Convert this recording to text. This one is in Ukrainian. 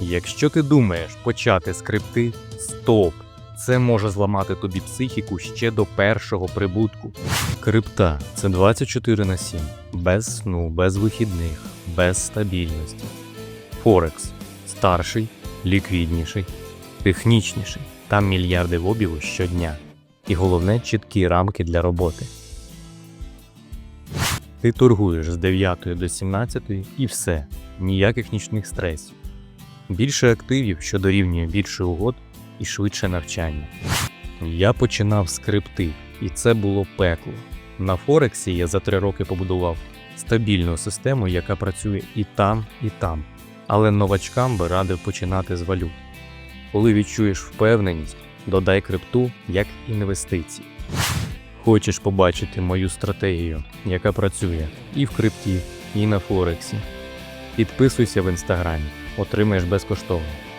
Якщо ти думаєш почати скрипти, стоп! Це може зламати тобі психіку ще до першого прибутку. Крипта це 24 на 7, без сну, без вихідних, без стабільності. Форекс старший, ліквідніший, технічніший. Там мільярди в обігу щодня. І головне чіткі рамки для роботи. Ти торгуєш з 9 до 17 і все, ніяких нічних стресів. Більше активів, що дорівнює більше угод і швидше навчання. Я починав з крипти, і це було пекло. На Форексі я за три роки побудував стабільну систему, яка працює і там, і там. Але новачкам би радив починати з валют. Коли відчуєш впевненість, додай крипту як інвестиції. Хочеш побачити мою стратегію, яка працює і в крипті, і на Форексі. Підписуйся в інстаграмі, отримаєш безкоштовно.